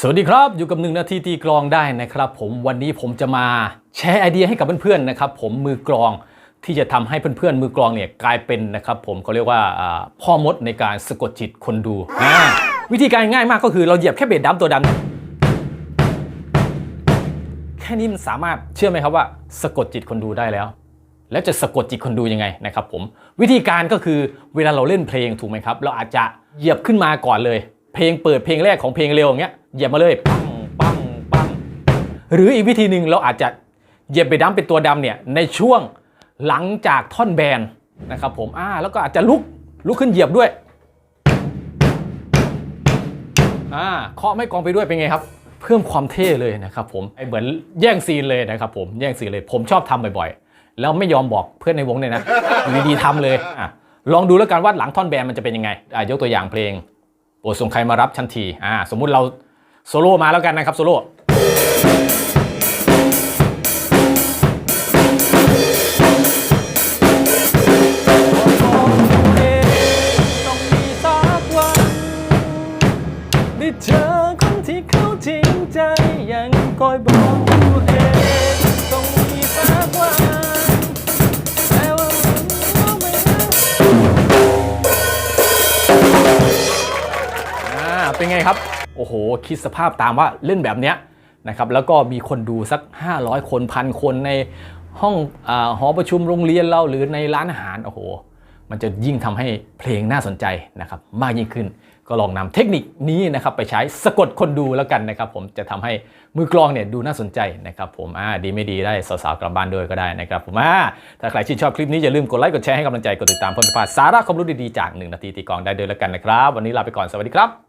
สวัสดีครับอยู่กับหนึ่งนาทีตีกลองได้นะครับ ผมวันนี้ผมจะมาแชร์ไอเดียให้กับเพื่อนๆนะครับ ผมมือกลองที่จะทำให้เพื่อนๆมือกลองเนี่ยกลายเป็นนะครับผมเขาเรียกว่าพ่อมดในการสะกดจิตคนดู วิธีการง่ายมากก็คือเราเหยียบแค่เบสดัมตัวดำแค่นี้มันสามารถเชื่อไหมครับว่า สะกดจิตคนดูได้แล้ว แล้วจะสะกดจิตคนดูยังไงนะครับผมวิธีการก็คือเวลาเราเล่นเพลงถูกไหมครับ เราอาจจะเหยียบขึ้นมาก่อนเลย เพลงเปิดเพลงแรกของเพลงเร็วอย่างเงี้ยเหยียบมาเลยปังปังปังหรืออีกวิธีหนึ่งเราอาจจะเหยียบไปดั้มเป็นตัวดำเนี่ยในช่วงหลังจากท่อนแบนนะครับผมอ่าแล้วก็อาจจะลุกลุกขึ้นเหยียบด้วยอ่าเคาะไม่กองไปด้วยเป็นไงครับ เพิ่มความเท่เลยนะครับผมไอเหมือนแย่งซีนเลยนะครับผมแย่งซีนเลย ผมชอบทำบ่อยๆ แล้วไม่ยอมบอกเพื่อนในวงเนี่ยนะอยู่ดีๆทำเลยอะลองดูแล้วกันว่าหลังท่อนแบนมันจะเป็นยังไงอะยกตัวอย่างเพลง ดส่งใครมารับฉันทีอ่าสมมุติเราโซโล่มาแล้วกันนะครับโซโล่ได้เจอคนที่เขาจริงใจยังคอยบอกตัวเอง เป็นไงครับ โอ้โห คิดสภาพตามว่าเล่นแบบเนี้ยนะครับแล้วก็มีคนดูสัก 500 คนพันคนในห้องอหอประชุมโรงเรียนเราหรือในร้านอาหารโอ้โห มันจะยิ่งทำให้เพลงน่าสนใจนะครับมากยิ่งขึ้น ก็ลองนำเทคนิคนี้นะครับไปใช้สะกดคนดูแล้วกันนะครับ ผมจะทำให้มือกลองเนี่ยดูน่าสนใจนะครับ ผมอ่าดีไม่ดีได้สาวๆกลับบ้านด้วยก็ได้นะครับผมอ่าถ้าใครชื่นชอบคลิปนี้อย่าลืมกดไลค์กดแชร์ให้กำลังใจกดติดตามเพื่อนพาสาระความรู้ดีๆจาก1นาทีตีกลองได้ด้วยแล้วกันนะครับ วันนี้ลาไปก่อนสวัสดีครับ